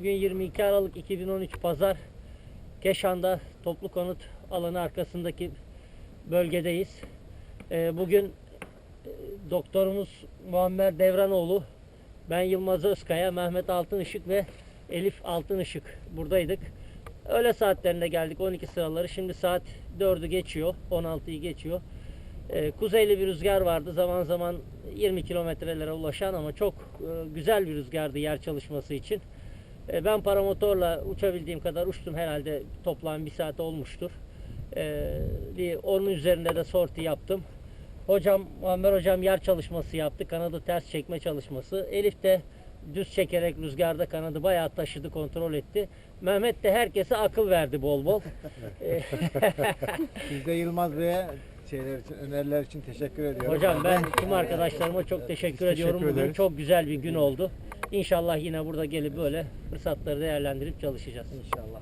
Bugün 22 Aralık 2013 Pazar. Keşan'da toplu konut alanı arkasındaki bölgedeyiz. Ee, bugün e, doktorumuz Muammer Devranoğlu, ben Yılmaz Özkaya, Mehmet Altınışık ve Elif Altınışık buradaydık. Öğle saatlerinde geldik 12 sıraları. Şimdi saat 4'ü geçiyor, 16'yı geçiyor. Ee, kuzeyli bir rüzgar vardı. Zaman zaman 20 kilometrelere ulaşan ama çok e, güzel bir rüzgardı yer çalışması için. E, ben paramotorla uçabildiğim kadar uçtum. Herhalde toplam bir saat olmuştur. E, bir onun üzerinde de sorti yaptım. Hocam, Muammer hocam yer çalışması yaptı. Kanadı ters çekme çalışması. Elif de düz çekerek rüzgarda kanadı bayağı taşıdı, kontrol etti. Mehmet de herkese akıl verdi bol bol. Biz de Yılmaz Bey'e şeyler için, öneriler için teşekkür ediyorum. Hocam ben tüm arkadaşlarıma çok teşekkür Teşekkür ediyorum. Bugün ederiz. çok güzel bir gün oldu. İnşallah yine burada gelip böyle fırsatları değerlendirip çalışacağız. İnşallah.